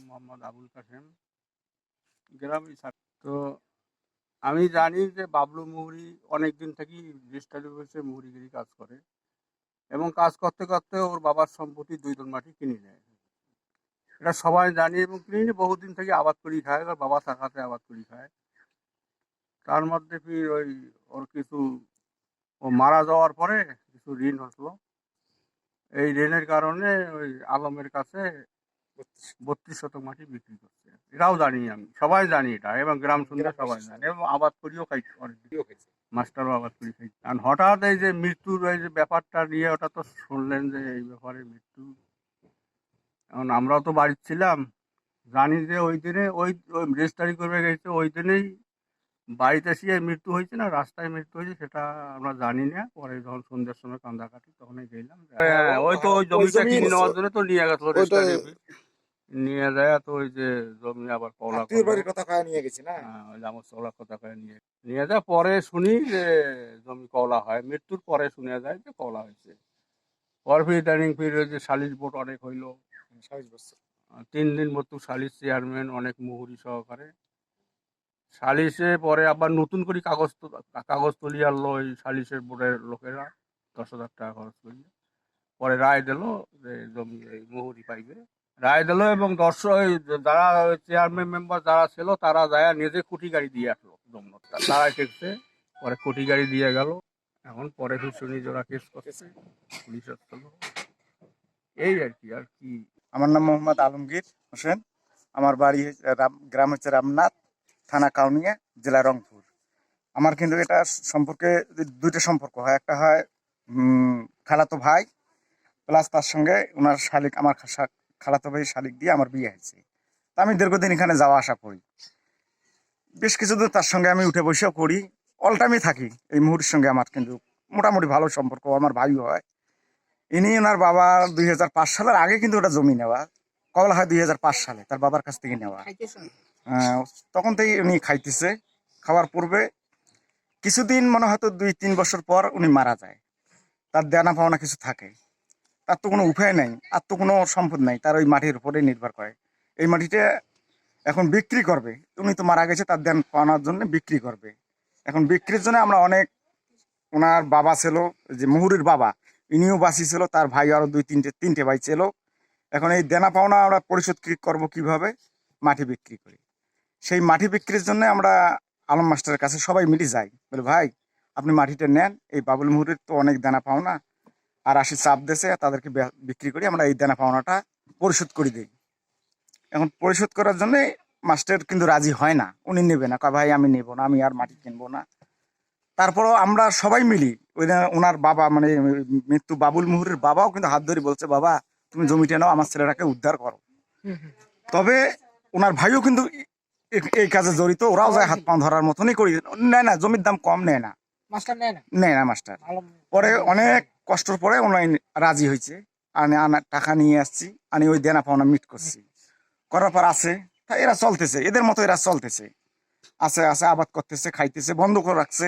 মোহাম্মদ আবুল কাসেম গ্রামই তো আমি জানি যে বাবলু মুহুরি অনেক দিন থেকেই রেজিস্টারি হয়েছে মুহুরিগিরি কাজ করে এবং কাজ করতে করতে ওর বাবার সম্পত্তি দুই দল মাটি কিনে নেয়। এটা সবাই জানি এবং কিনে নিয়ে বহুদিন থেকে আবাদ করি খায় ওর বাবা থাকাতে আবাদ করি খায়। তার মধ্যে ফির ওই ওর কিছু, ও মারা যাওয়ার পরে কিছু ঋণ হলো। এই ঋণের কারণে ওই আলমের কাছে বত্রিশ শতক মাটি বিক্রি করছে। এটাও জানি আমি সবাই জানি এটা এবং গ্রাম শুনলে সবাই জানে এবং আবাদ করিও খাই অনেক মাস্টারও আবাদ করি খাই কারণ হঠাৎ এই যে মৃত্যুর এই যে ব্যাপারটা নিয়ে ওটা তো শুনলেন যে এই ব্যাপারে মৃত্যু। এখন আমরাও তো বাড়িতে ছিলাম জানি যে ওই দিনে ওই ওই রেজিস্টারি করবে গেছে ওই দিনেই বাড়িতে এসে মৃত্যু হয়েছে না রাস্তায় মৃত্যু হয়েছে সেটা আমরা জানি না। পরে যখন সন্ধ্যের সময় কান্দা কাটি তখনই গেলাম। হ্যাঁ ওই তো ওই জমিটা জমি কিনে নেওয়ার জন্য তো নিয়ে গেছিল। নিয়ে যায় তো ওই যে জমি আবার আত্মীয় বাড়ির কথা কয়া নিয়ে গেছি না? হ্যাঁ, ওই যে আমার কথা নিয়ে নিয়ে যায় পরে শুনি যে জমি কলা হয়। মৃত্যুর পরে শুনে যায় যে কলা হয়েছে। পর ফির ইদানিং ফির ওই যে সালিশ বোর্ড অনেক হইল। আহ, তিন দিন মতো সালিশ চেয়ারম্যান অনেক মুহুরি সহকারে। সালিশে পরে আবার নতুন করে কাগজ তো- কাগজ তুলি আনলো ওই সালিশের বোর্ডের লোকেরা দশ হাজার টাকা খরচ করি পরে রায় দিল যে জমি এই মুহুরি পাইবে। রায় দিল এবং দর্শক যারা চেয়ারম্যান মেম্বার যারা ছিল, তারা যায় নিজে কুটি গাড়ি দিয়ে আসলো তারাই ঠেকছে পরে কুটি গাড়ি দিয়ে গেল। এখন পরে শুনি ওরা কেস করতেছে পুলিশ আসলো। এই আর কি আর কি। আমার নাম মোহাম্মদ আলমগীর হোসেন। আমার বাড়ি গ্রাম হচ্ছে রামনাথ, থানা কাউনিয়া, জেলা রংপুর। আমার কিন্তু এটা সম্পর্কে দুইটা সম্পর্ক হয়। একটা হয় খালাতো ভাই প্লাস তার সঙ্গে ওনার শালিক, আমার খালাতো ভাই শালিক দিয়ে আমার বিয়ে হয়েছে। তা আমি দীর্ঘদিন এখানে যাওয়া আসা করি। বেশ কিছুদিন তার সঙ্গে আমি উঠে বসেও করি। অল টাইমই থাকি এই মুহূর্তের সঙ্গে আমার কিন্তু মোটামুটি ভালো সম্পর্ক আমার ভাইও হয়। ইনি ওনার বাবা দুই হাজার পাঁচ সালের আগে কিন্তু ওটা জমি নেওয়া। কবলা হয় দুই হাজার পাঁচ সালে তার বাবার কাছ থেকে নেওয়া। আহ, তখন থেকে উনি খাইতেছে। খাওয়ার পূর্বে কিছুদিন মনে হয়তো দুই তিন বছর পর উনি মারা যায়। তার দেনা পাওনা কিছু থাকে। তার তো কোনো উপায় নাই, আর তো কোনো সম্পদ নাই, তার ওই মাটির উপরে নির্ভর করে। এই মাটিটা এখন বিক্রি করবে উনি তো মারা গেছে, তার দেন পাওনার জন্য বিক্রি করবে। এখন বিক্রির জন্য আমরা অনেক, ওনার বাবা ছিল যে মুহুরির বাবা, ইনিও বাসি ছিল, তার ভাই আরও দুই তিনটে তিনটে ভাই ছিল। এখন এই দেনা পাওনা আমরা পরিশোধ কি করব কীভাবে? মাটি বিক্রি করি। সেই মাটি বিক্রির জন্য আমরা আলম মাস্টারের কাছে সবাই মিলে যাই। বলে, ভাই, আপনি মাটিটা নেন, এই বাবুল মুহুরির তো অনেক দেনা পাওনা আর আসি চাপ দেশে তাদেরকে বিক্রি করি আমরা এই দেনা পাওনাটা পরিশোধ করে দিই। এখন পরিশোধ করার জন্য মাস্টার কিন্তু রাজি হয় না। উনি নেবে না কয় ভাই আমি নেব না আমি আর মাটি কিনবো না। তারপরও আমরা সবাই মিলি ওই ওনার বাবা মানে মৃত্যু বাবুল মুহুরের বাবাও কিন্তু হাত ধরে বলছে বাবা তুমি জমিটা নাও আমার ছেলেটাকে উদ্ধার করো। তবে ওনার ভাইও কিন্তু এই কাজে জড়িত ওরাও যায় হাত পা ধরার মতনই করি। নেয় না জমির দাম কম নেয় না। মাস্টার নেয় না? নেয় না মাস্টার। পরে অনেক কষ্টর পরে ওনার রাজি হয়েছে। আনে, আনা, টাকা নিয়ে আসছি আমি ওই দেনা পাওনা মিট করছি। করার পর আছে এরা চলতেছে, এদের মতো এরা চলতেছে। আছে আছে, আবাদ করতেছে, খাইতেছে, বন্ধ করে রাখছে,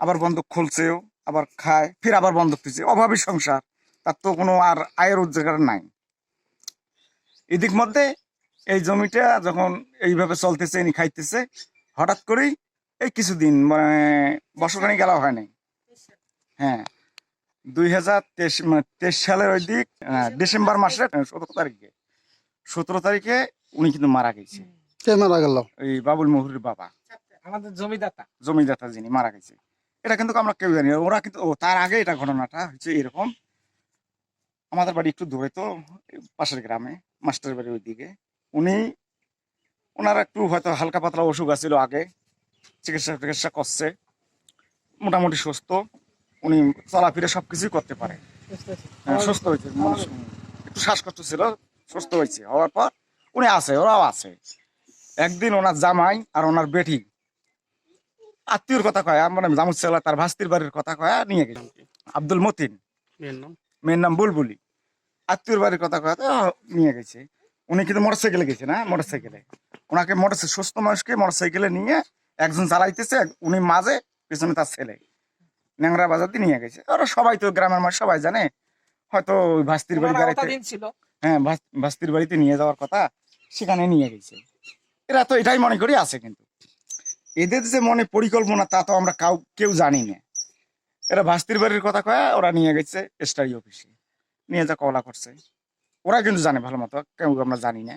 আবার বন্ধক খুলছেও, আবার খায়, ফির আবার বন্ধ দিচ্ছে অভাবী সংসার, তার তো কোনো আর আয়ের রোজগার নাই। এদিক মধ্যে এই জমিটা যখন এইভাবে চলতেছে, ইনি খাইতেছে, হঠাৎ করেই এই কিছুদিন মানে বছরখানি গেলা হয় নাই। হ্যাঁ। দুই হাজার তেইশ মানে তেইশ সালের ওই দিক ডিসেম্বর মাসের সতেরো তারিখে। সতেরো তারিখে উনি কিন্তু মারা গেছে। কে মারা গেল? ওই বাবুল মহুরের বাবা। আমাদের জমিদাতা। জমিদাতা যিনি মারা গেছে। এটা কিন্তু আমরা কেউ জানি না। ওরা কিন্তু ও তার আগে এটা ঘটনাটা হচ্ছে এরকম। আমাদের বাড়ি একটু দূরে তো পাশের গ্রামে মাস্টার বাড়ির ওইদিকে উনি ওনার একটু হয়তো হালকা পাতলা অসুখ আছিল আগে। চিকিৎসা টিকিৎসা করছে। মোটামুটি সুস্থ। উনি চলাফিরে সব কিছুই করতে পারে। হ্যাঁ, সুস্থ হয়েছে। মানুষ একটু শ্বাসকষ্ট ছিল সুস্থ হয়েছে। হওয়ার পর উনি আছে ওরাও আছে। একদিন ওনার জামাই আর ওনার বেটি আত্মীয়র কথা কয় মানে জামুচ্ছেলা তার ভাস্তির বাড়ির কথা কয় নিয়ে গেছে আব্দুল মতিন। মেয়ের নাম? মেয়ের নাম বুলবুলি। আত্মীয়র বাড়ির কথা কয় তো নিয়ে গেছে। উনি কিন্তু মোটর সাইকেলে গেছে না মোটর সাইকেলে ওনাকে মোটর সুস্থ মানুষকে মোটর সাইকেলে নিয়ে একজন চালাইতেছে উনি মাঝে পেছনে তার ছেলে। ন্যাংরা বাজার দিয়ে নিয়ে গেছে। ওরা সবাই তো গ্রামের মানুষ সবাই জানে। হয়তো ওই ভাস্তির বাড়ি বেড়াইতে ছিল। হ্যাঁ ভাস্তির বাড়িতে নিয়ে যাওয়ার কথা সেখানে নিয়ে গেছে। এরা তো এটাই মনে করি আছে কিন্তু। এদের যে মনে পরিকল্পনা তা তো আমরা কাউ কেউ জানি না। এরা ভাস্তির বাড়ির কথা কয়ে ওরা নিয়ে গেছে এসটারি অফিসে। নিয়ে যা কলা করছে। ওরা কিন্তু জানে ভালো মতো কেউ আমরা জানি না।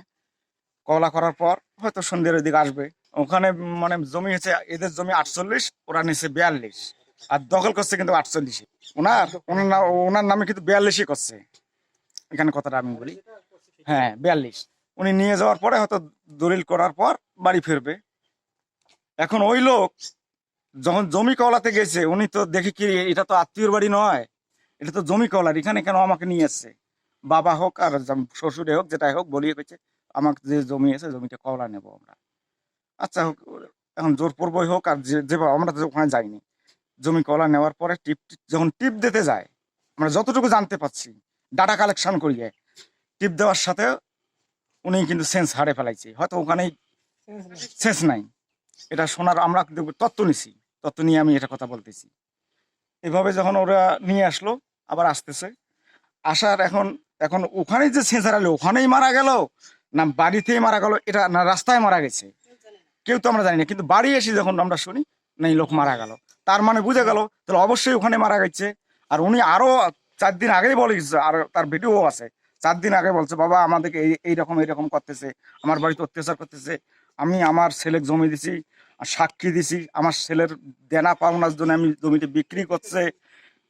কলা করার পর হয়তো সন্ধ্যের ওই দিকে আসবে। ওখানে মানে জমি হচ্ছে এদের জমি আটচল্লিশ ওরা নিচ্ছে বিয়াল্লিশ। আর দখল করছে কিন্তু আটচল্লিশে। ওনার ওনার ওনার নামে কিন্তু বিয়াল্লিশই করছে। এখানে কথাটা আমি বলি। হ্যাঁ বিয়াল্লিশ। উনি নিয়ে যাওয়ার পরে হয়তো দলিল করার পর বাড়ি ফিরবে। এখন ওই লোক যখন জমি কলাতে গেছে, উনি তো দেখি কি, এটা তো আত্মীয়র বাড়ি নয়। এটা তো জমি কলার এখানে কেন আমাকে নিয়ে এসছে বাবা হোক আর শ্বশুরে হোক, যেটাই হোক, বলিয়ে গেছে আমাকে যে জমি আছে জমিটা কলা নেব আমরা। আচ্ছা হোক, এখন জোর পূর্বই হোক আর যে, আমরা তো ওখানে যাইনি। জমি কলা নেওয়ার পরে টিপ যখন টিপ দিতে যায়, আমরা যতটুকু জানতে পাচ্ছি ডাটা কালেকশন করিয়ে, টিপ দেওয়ার সাথে উনি কিন্তু সেন্স হারে ফেলাইছে। হয়তো ওখানেই সেন্স নাই। এটা শোনার আমরা তত্ত্ব নিছি। তত্ত্ব নিয়ে আমি এটা কথা বলতেছি। এভাবে যখন ওরা নিয়ে আসলো, আবার আসতেছে। আসার এখন এখন ওখানেই যে সেন্স হারালো, ওখানেই মারা গেল, না বাড়িতেই মারা গেল, এটা না রাস্তায় মারা গেছে। কেউ তো আমরা জানি না, কিন্তু বাড়ি এসে যখন আমরা শুনি, না লোক মারা গেল। তার মানে বুঝে গেল, তাহলে অবশ্যই ওখানে মারা গেছে। আর উনি আরও চার দিন আগেই বলে গেছে, আর তার ভিডিও আছে। চার দিন আগে বলছে, বাবা, আমাদেরকে এই, এইরকম এইরকম করতেছে, আমার বাড়িতে অত্যাচার করতেছে, আমি আমার ছেলে জমি দিছি সাক্ষী দিছি, আমার ছেলের দেনা পাওনার জন্য আমি জমিটা বিক্রি করছে,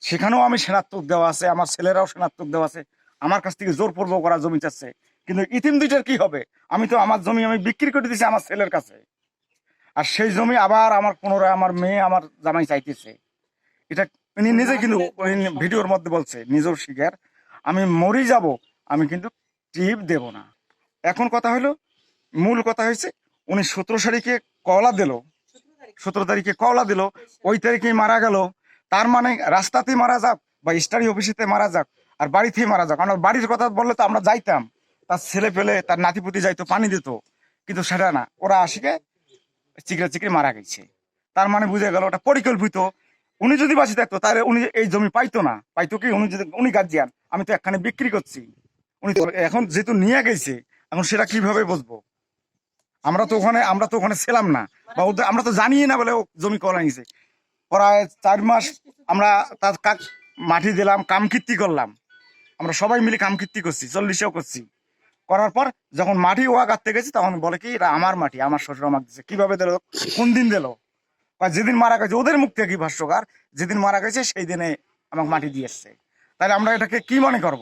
সেখানেও আমি সেনাত্মক দেওয়া আছে, আমার ছেলেরাও সেনাত্মক দেওয়া আছে, আমার কাছ থেকে জোর পূর্ব করা জমি চাচ্ছে। কিন্তু ইতিম দুইটার কি হবে? আমি তো আমার জমি আমি বিক্রি করে দিছি আমার ছেলের কাছে। আর সেই জমি আবার আমার পুনরায় আমার মেয়ে আমার জামাই চাইতেছে। এটা উনি নিজে কিন্তু ভিডিওর মধ্যে বলছে নিজেও শিকার আমি মরি যাব আমি কিন্তু টিপ দেব না। এখন কথা হলো মূল কথা হয়েছে উনি সতেরো তারিখে কলা দিল। সতেরো তারিখে কলা দিল ওই তারিখেই মারা গেল। তার মানে রাস্তাতেই মারা যাক বা স্টাডি অফিসেতে মারা যাক আর বাড়িতেই মারা যাক। আমরা বাড়ির কথা বললে তো আমরা যাইতাম। তার ছেলে পেলে তার নাতিপুতি যাইতো পানি দিত। কিন্তু সেটা না ওরা আসিকে চিকড়ে চিকড়ে মারা গেছে। তার মানে বুঝে গেল, ওটা পরিকল্পিত। উনি যদি বাঁচে থাকতো, তাহলে উনি এই জমি পাইতো না। পাইতো কি? উনি যদি উনি গার্জিয়ান আমি তো একখানে বিক্রি করছি। উনি এখন যেহেতু নিয়ে গেছে, এখন সেটা কীভাবে বুঝব? আমরা তো ওখানে আমরা তো ওখানে ছিলাম না। বা ওদের আমরা তো জানিয়ে না বলে ও জমি করা নিয়েছে প্রায় চার মাস আমরা তার কাক মাটি দিলাম, কামকীর্তি করলাম। আমরা সবাই মিলে কামকীর্তি করছি, চল্লিশেও করছি। করার পর যখন মাটি ওয়া কাটতে গেছি তখন বলে কি এটা আমার মাটি আমার শ্বশুর আমাকে দিচ্ছে কীভাবে দিল? কোন দিন দিল? কয় যেদিন মারা গেছে ওদের মুখ থেকে কি ভাষ্যকার? যেদিন মারা গেছে সেই দিনে আমাকে মাটি দিয়ে এসছে। তাহলে আমরা এটাকে কি মনে করব?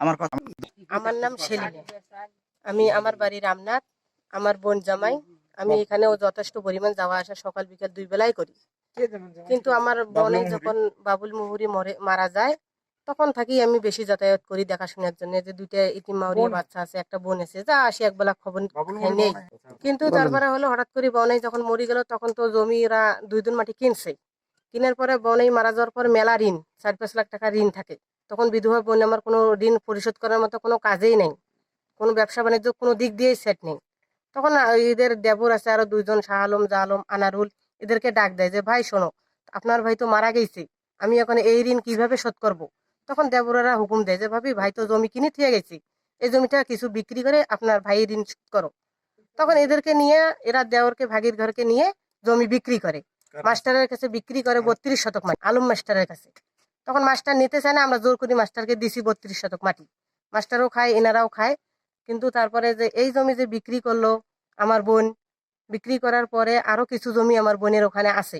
আমার কথা আমার নাম সেলিনা আমি আমার বাড়ি রামনাথ আমার বোন জামাই। আমি এখানেও যথেষ্ট পরিমাণ যাওয়া আসা সকাল বিকাল দুই বেলায় করি। কিন্তু আমার বোনে যখন বাবুল মুহুরি মরে মারা যায় তখন থাকি আমি বেশি যাতায়াত করি দেখাশোনার জন্য। যে দুইটা ইতিম মাউরি বাচ্চা আছে একটা বোন আছে। যা আসি একবেলা খবর নেই। কিন্তু তারপরে হলো হঠাৎ করে বনাই যখন মরে গেল তখন তো জমিরা দুই দিন মাটি কিনছে। কিনার পরে বনাই মারা যাওয়ার পর মেলা ঋণ চার পাঁচ লাখ টাকা ঋণ থাকে। তখন বিধবা বোন আমার কোনো ঋণ পরিশোধ করার মতো কোনো কাজেই নেই। কোনো ব্যবসা বাণিজ্য কোনো দিক দিয়েই সেট নেই। তখন এদের দেবর আছে আরও দুইজন শাহ আলম জা আলম আনারুল এদেরকে ডাক দেয় যে ভাই শোনো আপনার ভাই তো মারা গেছে আমি এখন এই ঋণ কীভাবে শোধ করব? তখন দেবরেরা হুকুম দেয় যে ভাবি ভাই তো জমি কিনে থিয়ে গেছি। এই জমিটা কিছু বিক্রি করে আপনার ভাই ঋণ শোধ করো। তখন এদেরকে নিয়ে এরা দেওরকে ভাগির ঘরকে নিয়ে জমি বিক্রি করে। মাস্টারের কাছে বিক্রি করে বত্রিশ শতক মাটি আলম মাস্টারের কাছে। তখন মাস্টার নিতে চায় না আমরা জোর করি মাস্টারকে দিছি বত্রিশ শতক মাটি। মাস্টারও খায় এনারাও খায়। কিন্তু তারপরে যে এই জমি যে বিক্রি করল আমার বোন বিক্রি করার পরে আরও কিছু জমি আমার বোনের ওখানে আছে।